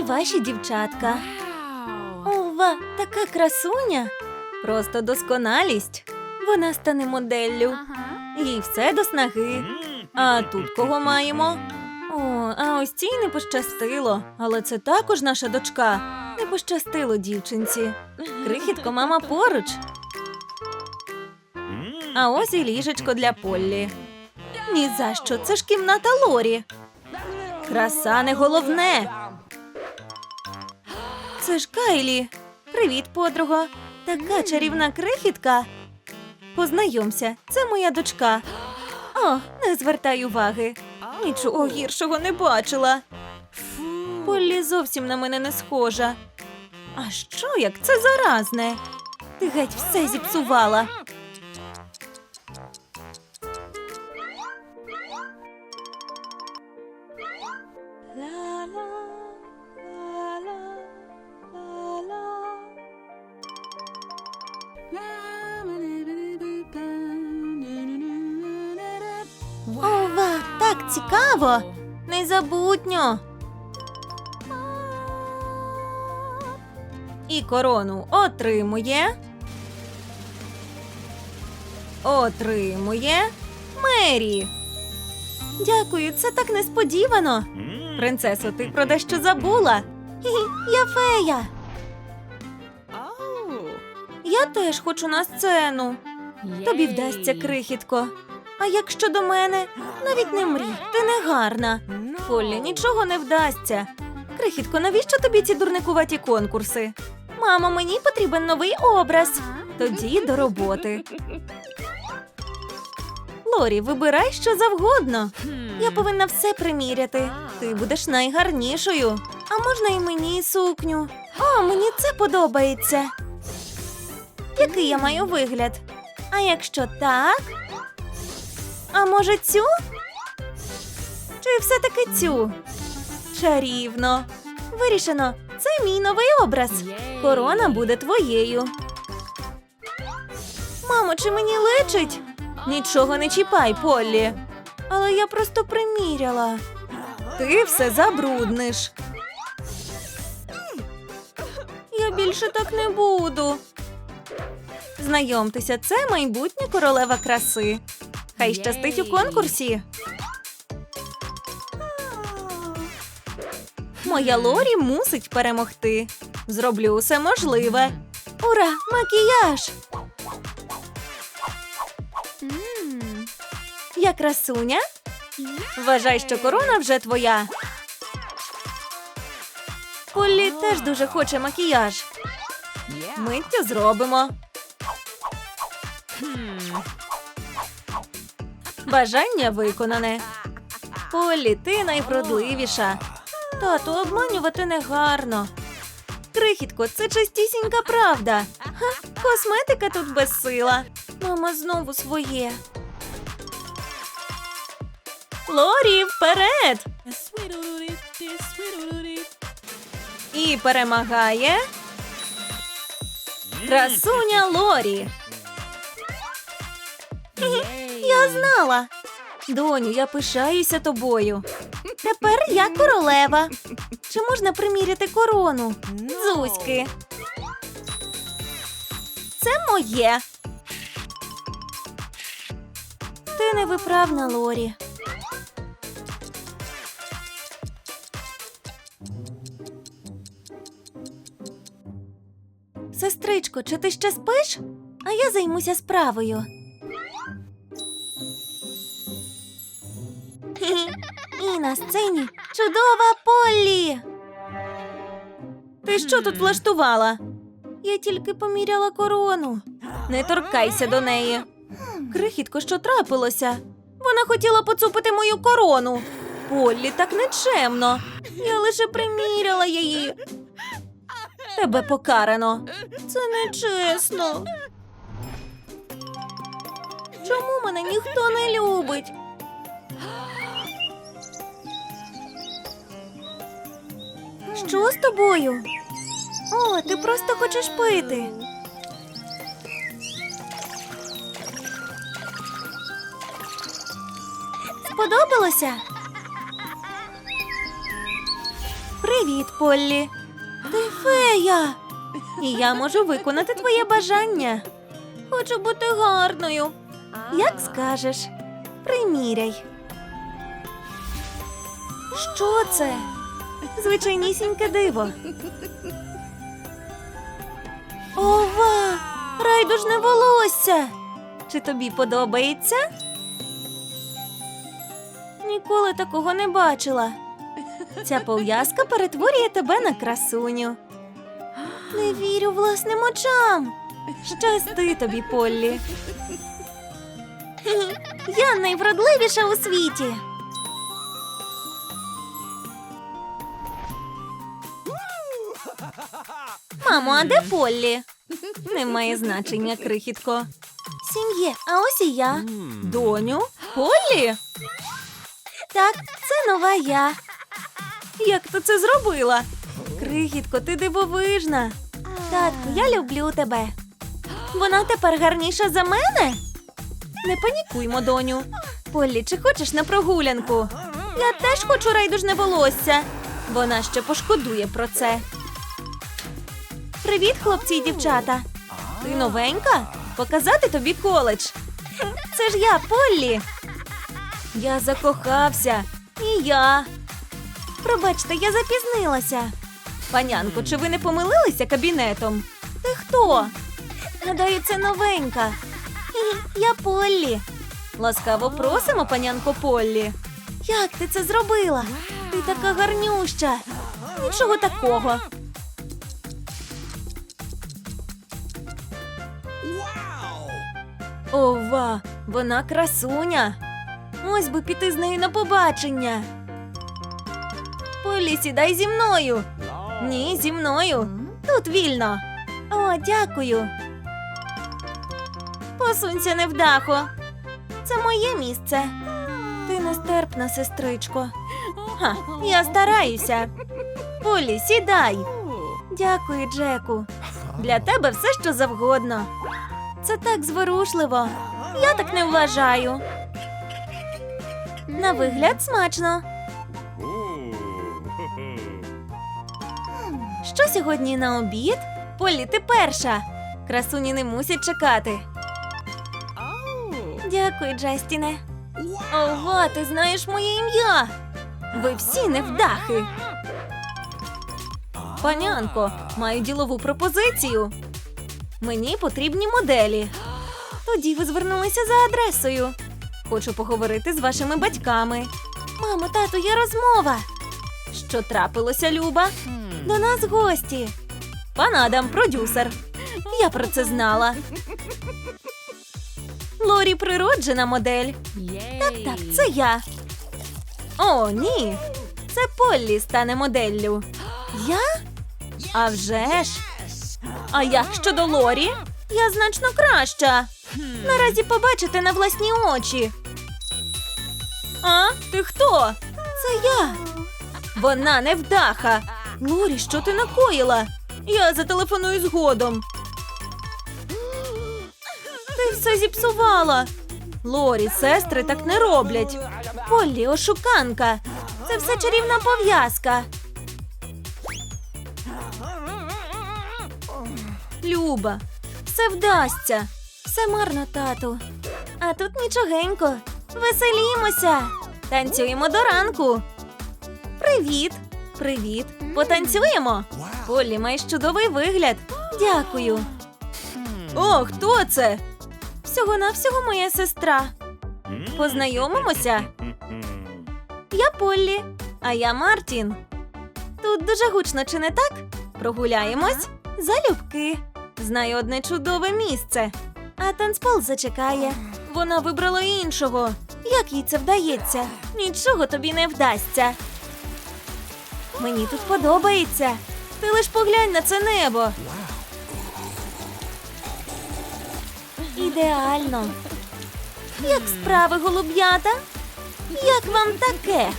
і ваші дівчатка. Ова, така красуня. Просто досконалість. Вона стане моделлю. Їй все до снаги. А тут кого маємо? О, а ось цій не пощастило. Але це також наша дочка. Не пощастило дівчинці. Крихітко, мама поруч. А ось і ліжечко для Поллі. Ні за що, це ж кімната Лорі. Краса не головне. Це ж Кайлі. Привіт, подруга. Така чарівна крихітка. Познайомся, це моя дочка. О, не звертай уваги. Нічого гіршого не бачила. Поллі зовсім на мене не схожа. А що як це заразне? Ти геть все зіпсувала. Так. Незабутньо. І корону отримує. Отримує Мері. Дякую, це так несподівано. Принцесо, ти про дещо забула. Хі-хі, я фея. Я теж хочу на сцену. Тобі вдасться крихітко. А як щодо мене, навіть не мрій, ти не гарна. Полі, нічого не вдасться. Крихітко, навіщо тобі ці дурникуваті конкурси? Мамо, мені потрібен новий образ. Тоді до роботи. Лорі, вибирай що завгодно. Я повинна все приміряти. Ти будеш найгарнішою. А можна і мені сукню. О, мені це подобається. Який я маю вигляд? А якщо так? А може цю? Чи все-таки цю? Чарівно. Вирішено. Це мій новий образ. Корона буде твоєю. Мамо, чи мені личить? Нічого не чіпай, Поллі. Але я просто приміряла. Ти все забрудниш. Я більше так не буду. Знайомтеся, це майбутня королева краси. Хай щастить у конкурсі. Моя Лорі мусить перемогти. Зроблю усе можливе. Ура! Макіяж! Я красуня? Вважай, що корона вже твоя. Поллі теж дуже хоче макіяж. Миттю зробимо. Бажання виконане. Полі, ти найвродливіша. Тату, обманювати не гарно. Крихітко, це чистісінька правда. Ха, косметика тут безсила. Мама знову своє. Лорі, вперед! І перемагає. Красуня Лорі. Знала. Доню, я пишаюся тобою. Тепер я королева. Чи можна приміряти корону? Зузьки. Це моє. Ти невиправна, Лорі. Сестричко, чи ти ще спиш? А я займуся справою. На сцені чудова Поллі. Ти що тут влаштувала? Я тільки поміряла корону. Не торкайся до неї. Крихітко, що трапилося? Вона хотіла поцупити мою корону. Поллі, так нечемно. Я лише приміряла її. Тебе покарано. Це нечесно. Чому мене ніхто не любить? Що з тобою? О, ти просто хочеш пити. Сподобалося? Привіт! Поллі. Ти фея. І я можу виконати твоє бажання. Хочу бути гарною. Як скажеш, приміряй. Що це? Звичайнісіньке диво. Ова! Райдужне волосся. Чи тобі подобається? Ніколи такого не бачила. Ця пов'язка перетворює тебе на красуню. Не вірю власним очам. Щасти тобі, Поллі. Я найвродливіша у світі. Мамо, а де Поллі? Немає значення, крихітко. Сім'є, а ось і я. Доню, Поллі? Так, це нова я. Як ти це зробила? Крихітко, ти дивовижна. Татку, я люблю тебе. Вона тепер гарніша за мене? Не панікуймо, доню. Поллі, чи хочеш на прогулянку? Я теж хочу райдужне волосся. Вона ще пошкодує про це. Привіт, хлопці і дівчата. Ти новенька? Показати тобі коледж. Це ж я, Поллі. Я закохався. І я. Пробачте, я запізнилася. Панянко, чи ви не помилилися кабінетом? Ти хто? Гадаю, це новенька. Я Поллі. Ласкаво просимо, панянко Поллі. Як ти це зробила? Ти така гарнюща. Нічого такого. Ова, вона красуня. Ось би піти з нею на побачення. Полі, сідай зі мною. Ні, зі мною. Тут вільно. О, дякую. Посунься невдахо. Це моє місце. Ти нестерпна, сестричко. Ха, я стараюся. Полі, сідай. Дякую, Джеку. Для тебе все, що завгодно. Це так зворушливо. Я так не вважаю. На вигляд смачно. Що сьогодні на обід? Полі, ти перша. Красуні не мусять чекати. Дякую, Джастіне. Ого, ти знаєш моє ім'я. Ви всі невдахи. Панянко, маю ділову пропозицію. Мені потрібні моделі. Тоді ви звернулися за адресою. Хочу поговорити з вашими батьками. Мамо, тату, є розмова. Що трапилося, Люба? До нас гості. Пан Адам, продюсер. Я про це знала. Лорі природжена модель. Так, так, це я. О, ні. Це Поллі стане моделлю. Я? А вже ж. А як щодо Лорі? Я значно краща. Наразі побачите на власні очі. А, ти хто? Це я. Вона невдаха. Лорі, що ти накоїла? Я зателефоную згодом. Ти все зіпсувала. Лорі, сестри так не роблять. Поллі, ошуканка. Це все чарівна пов'язка. Люба, все вдасться. Все марно, тату. А тут нічогенько. Веселімося. Танцюємо до ранку. Привіт. Привіт. Потанцюємо. Полі, маєш чудовий вигляд. Дякую. О, хто це? Всього навсього моя сестра. Познайомимося. Я Поллі, а я Мартін. Тут дуже гучно, чи не так? Прогуляємось? Залюбки. Знаю одне чудове місце. А танцпол зачекає. Вона вибрала іншого. Як їй це вдається? Нічого тобі не вдасться. Мені тут подобається. Ти лиш поглянь на це небо. Ідеально. Як справи, голуб'ята? Як вам таке?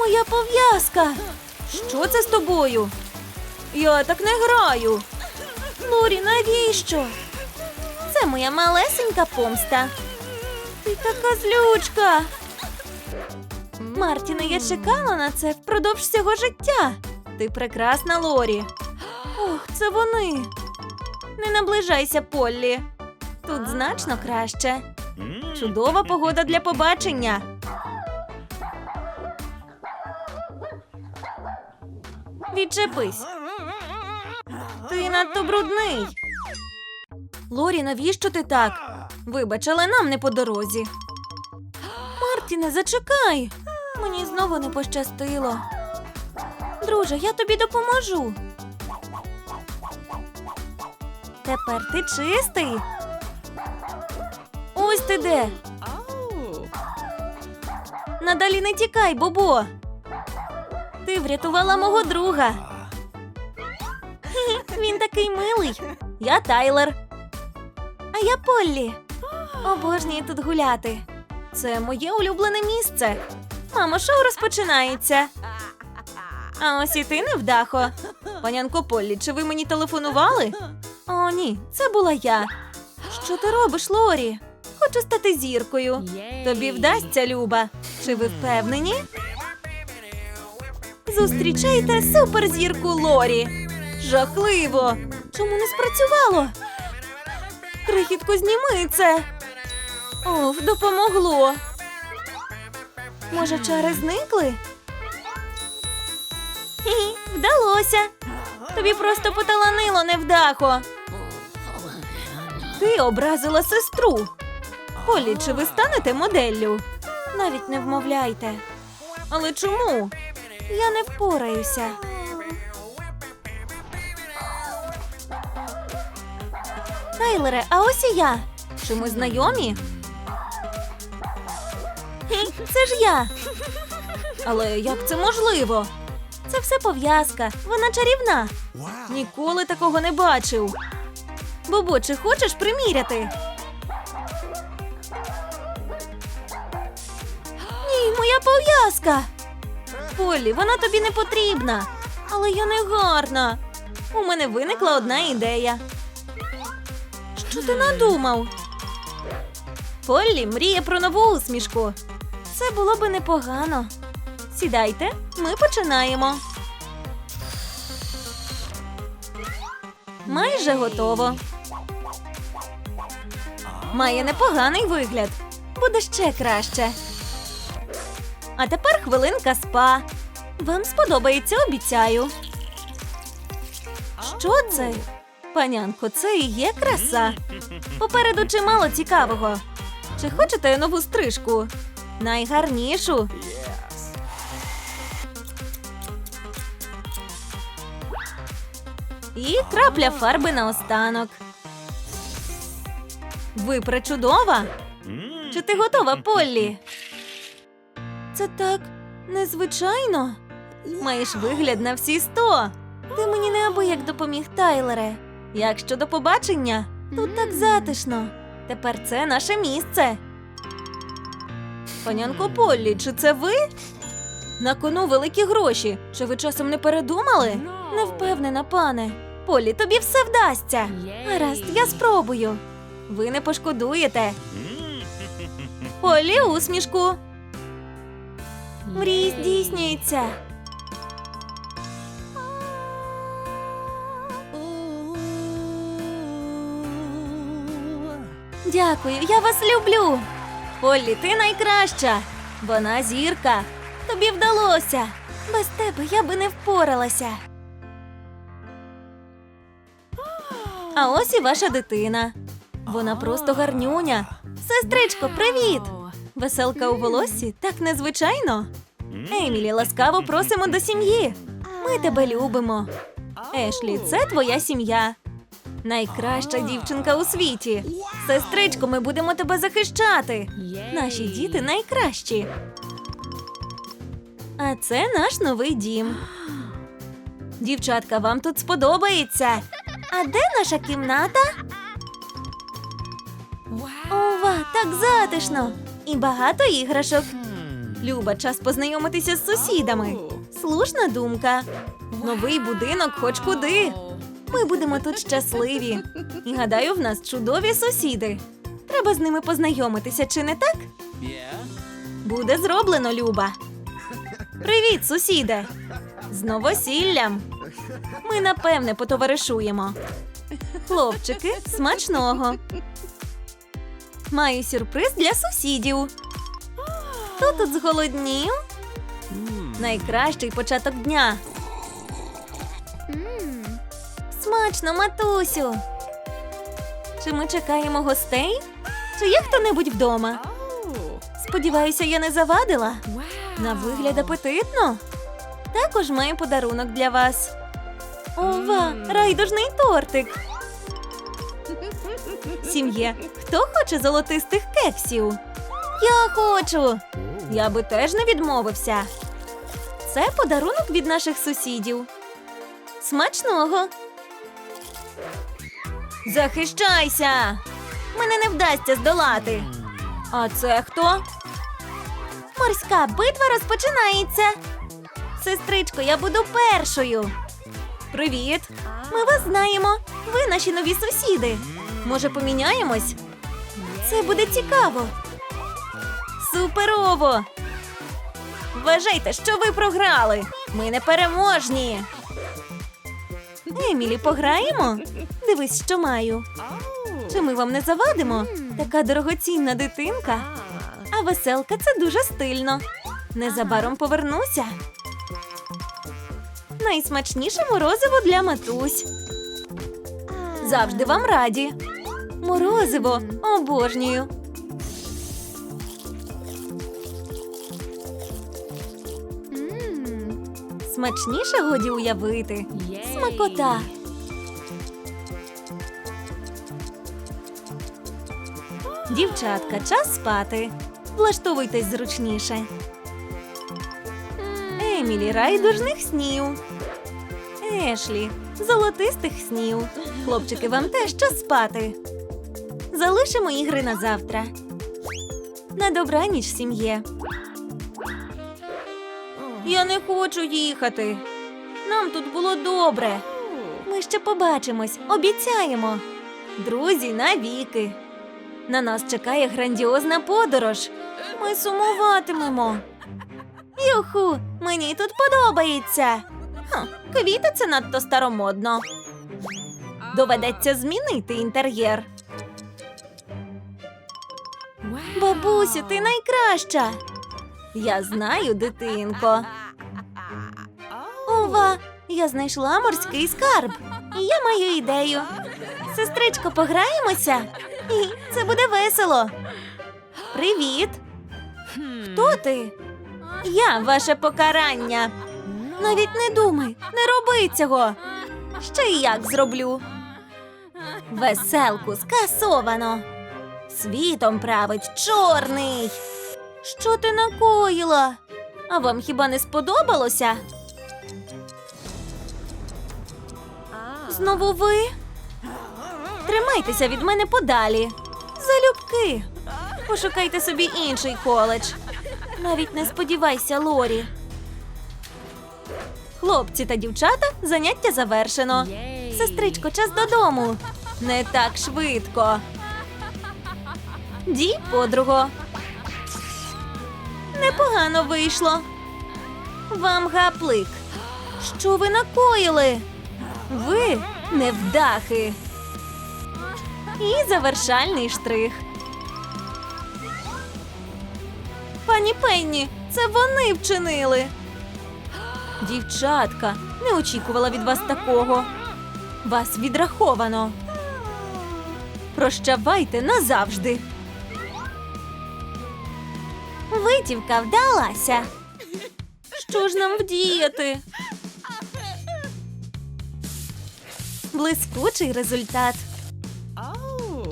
Моя пов'язка. Що це з тобою? Я так не граю. Лорі, навіщо? Це моя малесенька помста. Ти така злючка. Мартіне, я чекала на це впродовж всього життя. Ти прекрасна, Лорі. Ох, це вони. Не наближайся, Поллі. Тут значно краще. Чудова погода для побачення. Відчепись. Ти надто брудний. Лорі, навіщо ти так? Вибач, але нам не по дорозі. Мартіне, зачекай. Мені знову не пощастило. Друже, я тобі допоможу. Тепер ти чистий. Ось ти де. Надалі не тікай, Бобо. Ти врятувала мого друга. Він такий милий. Я Тайлер. А я Поллі. Обожнюю тут гуляти. Це моє улюблене місце. Мамо, шоу розпочинається. А ось і ти невдахо. Панянко Поллі, чи ви мені телефонували? О, ні, це була я. Що ти робиш, Лорі? Хочу стати зіркою. Тобі вдасться, Люба. Чи ви впевнені? Зустрічайте суперзірку Лорі. Жахливо. Чому не спрацювало? Крихітко, зніми це. Оф, допомогло. Може, чари зникли? Хі, вдалося. Тобі просто поталанило невдахо. Ти образила сестру. Полі, чи ви станете моделлю? Навіть не вмовляйте. Але чому? Я не впораюся. Тайлере, а ось і я. Чи ми знайомі? Це ж я. Але як це можливо? Це все пов'язка. Вона чарівна. Ніколи такого не бачив. Бобо, чи хочеш приміряти? Ні, моя пов'язка. Полі, вона тобі не потрібна. Але я не гарна. У мене виникла одна ідея. Що ти надумав? Поллі мріє про нову усмішку. Це було би непогано. Сідайте, ми починаємо. Майже готово. Має непоганий вигляд. Буде ще краще. А тепер хвилинка спа. Вам сподобається, обіцяю. Що це? Панянко, це і є краса. Попереду чимало цікавого. Чи хочете нову стрижку? Найгарнішу. І крапля фарби наостанок. Ви пречудова? Чи ти готова, Поллі? Це так незвичайно. Маєш вигляд на всі сто. Ти мені неабияк допоміг, Тайлере. Як щодо побачення, тут так затишно. Тепер це наше місце. Панянко Поллі, чи це ви? На кону великі гроші. Чи ви часом не передумали? Не впевнена, пане. Полі, тобі все вдасться. Гаразд, я спробую. Ви не пошкодуєте. Полі, усмішку. Мрії здійснюється. Дякую, я вас люблю. Поллі, ти найкраща. Вона зірка. Тобі вдалося. Без тебе я би не впоралася. А ось і ваша дитина. Вона просто гарнюня. Сестричко, привіт! Веселка у волоссі так незвичайно. Емілі, ласкаво просимо до сім'ї. Ми тебе любимо. Ешлі, це твоя сім'я. Найкраща дівчинка у світі. Сестричко, ми будемо тебе захищати. Наші діти найкращі. А це наш новий дім. Дівчатка, вам тут сподобається. А де наша кімната? Ова, так затишно. І багато іграшок. Люба, час познайомитися з сусідами. Слушна думка. Новий будинок хоч куди. Ми будемо тут щасливі. І гадаю, в нас чудові сусіди. Треба з ними познайомитися, чи не так? Буде зроблено, Люба. Привіт, сусіде. З новосіллям. Ми напевне потоваришуємо. Хлопчики, смачного. Маю сюрприз для сусідів. Хто тут зголоднів? Найкращий початок дня. Смачно, матусю. Чи ми чекаємо гостей? Чи є хто-небудь вдома? Сподіваюся, я не завадила. На вигляд апетитно. Також маю подарунок для вас. Ова, райдужний тортик. Сім'є, хто хоче золотистих кексів? Я хочу. Я би теж не відмовився. Це подарунок від наших сусідів. Смачного. Захищайся! Мене не вдасться здолати. А це хто? Морська битва розпочинається. Сестричко, я буду першою. Привіт! Ми вас знаємо. Ви наші нові сусіди. Може, поміняємось? Це буде цікаво. Суперово! Вважайте, що ви програли. Ми не переможні. Емілі, пограємо? Дивись, що маю. Чи ми вам не завадимо? Така дорогоцінна дитинка. А веселка це дуже стильно. Незабаром повернуся. Найсмачніше морозиво для матусь. Завжди вам раді. Морозиво обожнюю. Смачніше годі уявити. Смакота. Дівчатка, час спати. Влаштовуйтесь зручніше. Емілі райдужних снів. Ешлі, золотистих снів. Хлопчики, вам теж час спати. Залишимо ігри на завтра. На добраніч, сім'є. Я не хочу їхати. Нам тут було добре. Ми ще побачимось, обіцяємо. Друзі, навіки. На нас чекає грандіозна подорож. Ми сумуватимемо. Юху, мені тут подобається. Квіти це надто старомодно. Доведеться змінити інтер'єр. Бабусю, ти найкраща. Я знаю, дитинко. Ова, я знайшла морський скарб. Я маю ідею. Сестричко, пограємося? І це буде весело. Привіт. Хто ти? Я ваше покарання. Навіть не думай, не роби цього. Ще й як зроблю. Веселку скасовано. Світом править чорний. Що ти накоїла? А вам хіба не сподобалося? Знову ви? Тримайтеся від мене подалі. Залюбки. Пошукайте собі інший коледж. Навіть не сподівайся, Лорі. Хлопці та дівчата, заняття завершено. Сестричко, час додому. Не так швидко. Ді, подруго. Непогано вийшло. Вам гаплик. Що ви накоїли? Ви невдахи. І завершальний штрих. Пані Пенні, це вони вчинили. Дівчатка, не очікувала від вас такого. Вас відраховано. Прощавайте назавжди. Витівка вдалася. Що ж нам вдіяти? Блискучий результат.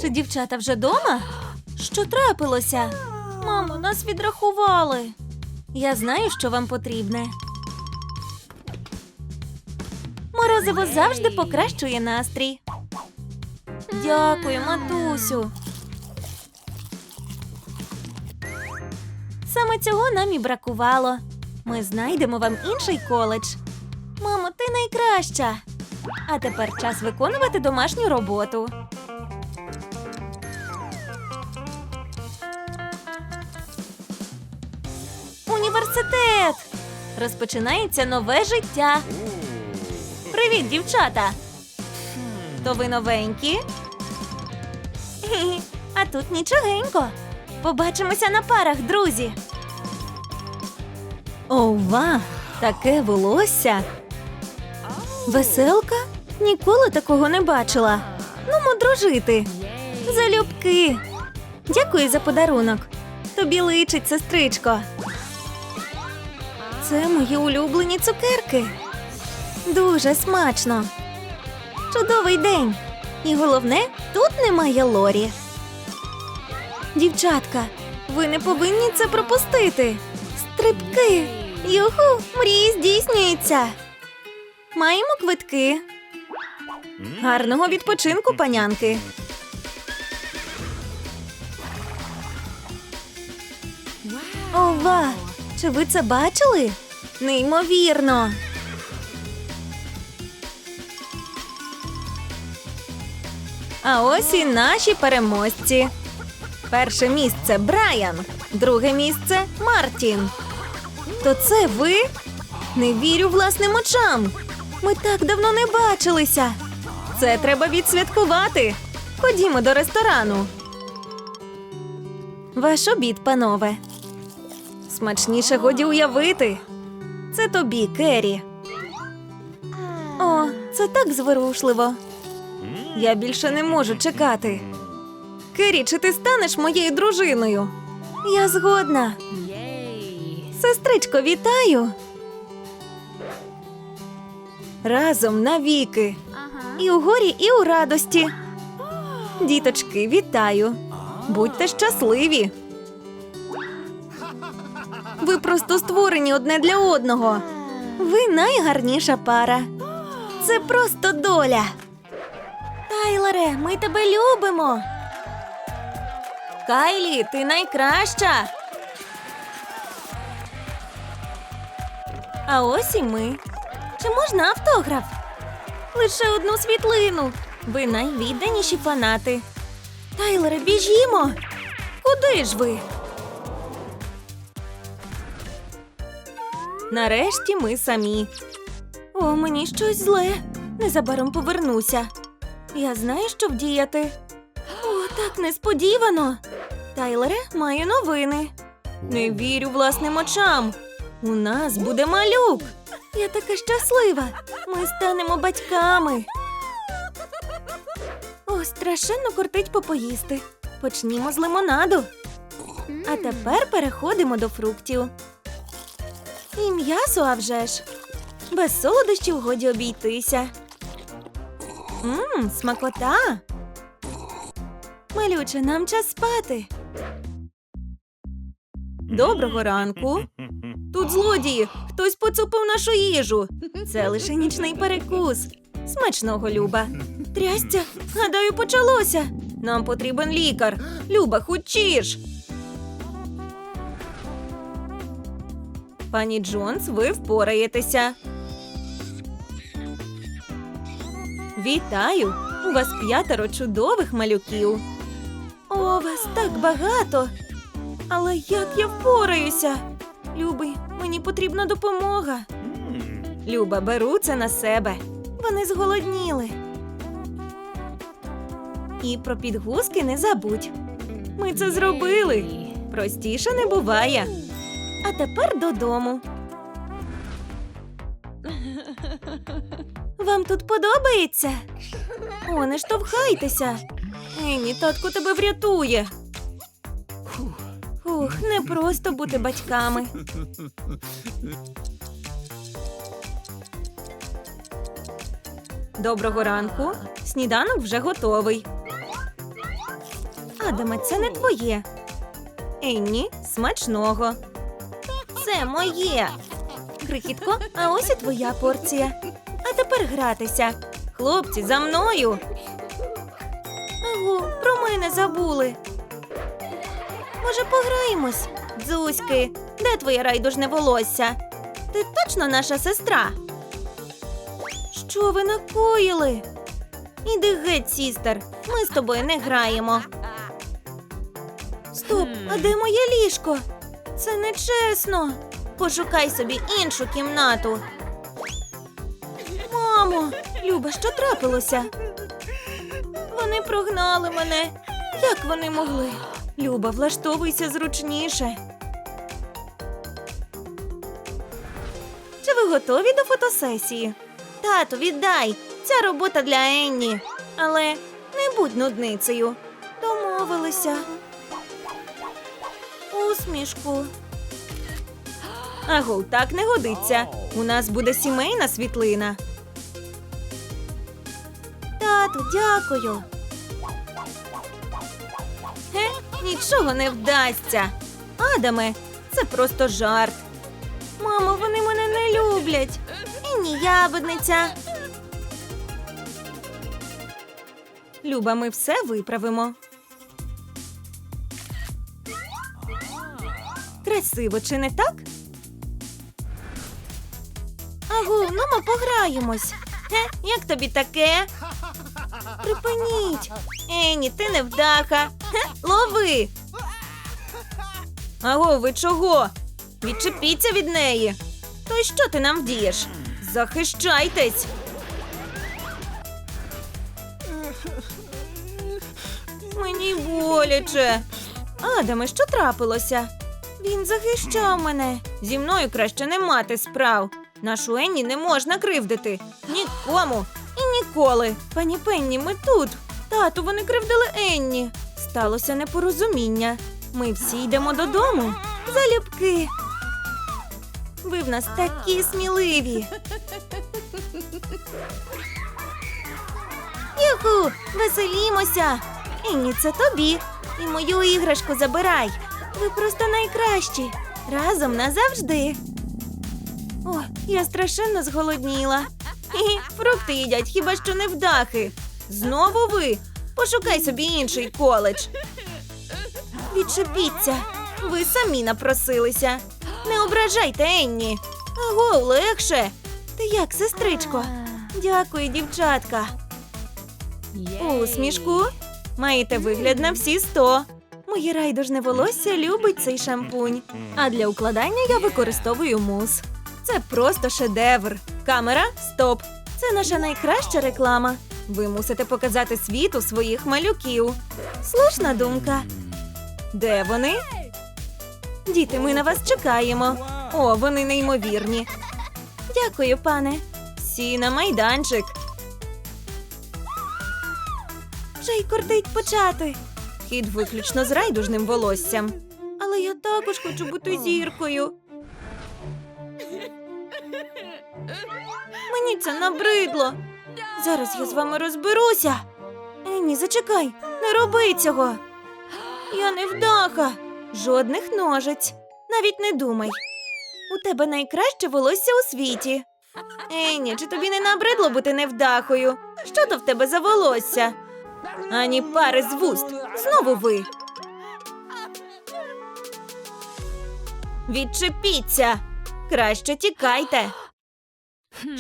Чи дівчата вже дома? Що трапилося? Мамо, нас відрахували. Я знаю, що вам потрібне. Морозиво завжди покращує настрій. Дякую, матусю. Саме цього нам і бракувало. Ми знайдемо вам інший коледж. Мамо, ти найкраща. А тепер час виконувати домашню роботу. Університет! Розпочинається нове життя. Привіт, дівчата! То ви новенькі? А тут нічогенько. Побачимося на парах, друзі. Ова, таке волосся. Веселка? Ніколи такого не бачила. Ну, дружити. Залюбки. Дякую за подарунок. Тобі личить, сестричко. Це мої улюблені цукерки. Дуже смачно. Чудовий день. І головне, тут немає Лорі. Дівчатка, ви не повинні це пропустити. Стрибки. Юху, мрії здійснюються. Маємо квитки. Гарного відпочинку, панянки. Ова! Чи ви це бачили? Неймовірно. А ось і наші переможці. Перше місце Брайан, друге місце Мартін. То це ви? Не вірю власним очам. Ми так давно не бачилися. Це треба відсвяткувати. Ходімо до ресторану. Ваш обід, панове. Смачніше годі уявити. Це тобі, Керрі. О, це так зворушливо. Я більше не можу чекати. Керрі, чи ти станеш моєю дружиною? Я згодна. Сестричко, вітаю. Разом навіки. І у горі, і у радості. Діточки, вітаю. Будьте щасливі. Ви просто створені одне для одного. Ви найгарніша пара. Це просто доля. Тайлере, ми тебе любимо. Кайлі, ти найкраща. А ось і ми. Чи можна автограф? Лише одну світлину. Ви найвідданіші фанати. Тайлере, біжімо. Куди ж ви? Нарешті ми самі. О, мені щось зле. Незабаром повернуся. Я знаю, що вдіяти. О, так несподівано. Тайлере, маю новини. Не вірю власним очам. У нас буде малюк. Я така щаслива. Ми станемо батьками. О, страшенно кортить попоїсти. Почнімо з лимонаду. А тепер переходимо до фруктів. І м'ясо, а вже ж. Без солодощів годі обійтися. Мм, смакота. Малюче, нам час спати. Доброго ранку. Тут злодії. Хтось поцупив нашу їжу. Це лише нічний перекус. Смачного, Люба. Трясця, гадаю, почалося. Нам потрібен лікар. Люба, хочеш. Пані Джонс, ви впораєтеся. Вітаю! У вас п'ятеро чудових малюків. О, вас так багато. Але як я впораюся? Любий, мені потрібна допомога. Люба, беру це на себе. Вони зголодніли. І про підгузки не забудь. Ми це зробили. Простіше не буває. А тепер додому. Вам тут подобається? О, не штовхайтеся. Ені, татко тебе врятує. Ух, не просто бути батьками. Доброго ранку. Сніданок вже готовий. Адаме, це не твоє. Енні, смачного. Це моє. Крихітко, а ось і твоя порція. Тепер гратися. Хлопці, за мною. Аго, про мене забули. Може, пограємось? Дзуськи, де твоє райдужне волосся? Ти точно наша сестра? Що ви накоїли? Іди геть, сістер. Ми з тобою не граємо. Стоп, а де моє ліжко? Це нечесно. Пошукай собі іншу кімнату. Мамо, Люба, що трапилося? Вони прогнали мене. Як вони могли? Люба, влаштовуйся зручніше. Чи ви готові до фотосесії? Тату, віддай. Ця робота для Енні. Але не будь нудницею. Домовилися. Усмішку. Аго, так не годиться. У нас буде сімейна світлина. Тату, дякую. Ге, нічого не вдасться. Адаме, це просто жарт. Мамо, вони мене не люблять. І ні ябедниця. Люба, ми все виправимо. Красиво, чи не так? Агу, ну ми пограємось. Ге, як тобі таке? Припиніть. Ені, ти не вдаха. Ге, лови. Аго, ви чого? Відчепіться від неї. То й що ти нам вдієш? Захищайтесь. Мені боляче. Адаме, що трапилося? Він захищав мене. Зі мною краще не мати справ. Нашу Енні не можна кривдити. Нікому ніколи. Пані Пенні, ми тут. Тату, вони кривдили Енні. Сталося непорозуміння. Ми всі йдемо додому. Залюбки. Ви в нас такі сміливі. Юху, веселімося. Енні, це тобі. І мою іграшку забирай. Ви просто найкращі. Разом назавжди. О, я страшенно зголодніла. Хі-хі, фрукти їдять хіба що не вдахи. Знову ви. Пошукай собі інший коледж. Відчепіться. Ви самі напросилися. Не ображайте Енні. Аго, легше. Ти як, сестричко? Дякую, дівчатка. Усмішку. Маєте вигляд на всі сто. Моє райдужне волосся любить цей шампунь. А для укладання я використовую мус. Це просто шедевр. Камера, стоп. Це наша найкраща реклама. Ви мусите показати світу своїх малюків. Слушна думка. Де вони? Діти, ми на вас чекаємо. О, вони неймовірні. Дякую, пане. Всі на майданчик. Вже й кортить почати. Хід виключно з райдужним волоссям. Але я також хочу бути зіркою. Мені це набридло. Зараз я з вами розберуся. Енні, зачекай, не роби цього. Я не вдаха. Жодних ножиць. Навіть не думай. У тебе найкраще волосся у світі. Енні, чи тобі не набридло бути невдахою? Що то в тебе за волосся? Ані пари з вуст. Знову ви. Відчепіться. Краще тікайте.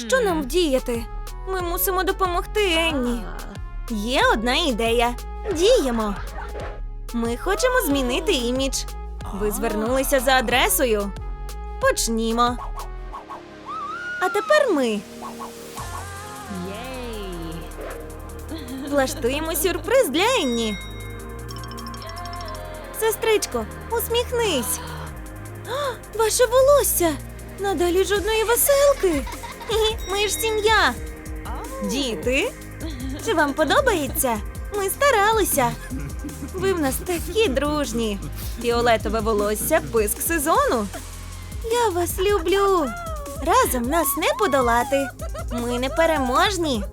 Що нам вдіяти? Ми мусимо допомогти Енні. Є одна ідея. Діємо. Ми хочемо змінити імідж. Ви звернулися за адресою. Почнімо. А тепер ми. Влаштуємо сюрприз для Енні. Сестричко, усміхнись. Ваше волосся. Надалі жодної веселки. Ми ж сім'я. Діти, чи вам подобається? Ми старалися. Ви в нас такі дружні. Фіолетове волосся писк сезону. Я вас люблю. Разом нас не подолати. Ми непереможні.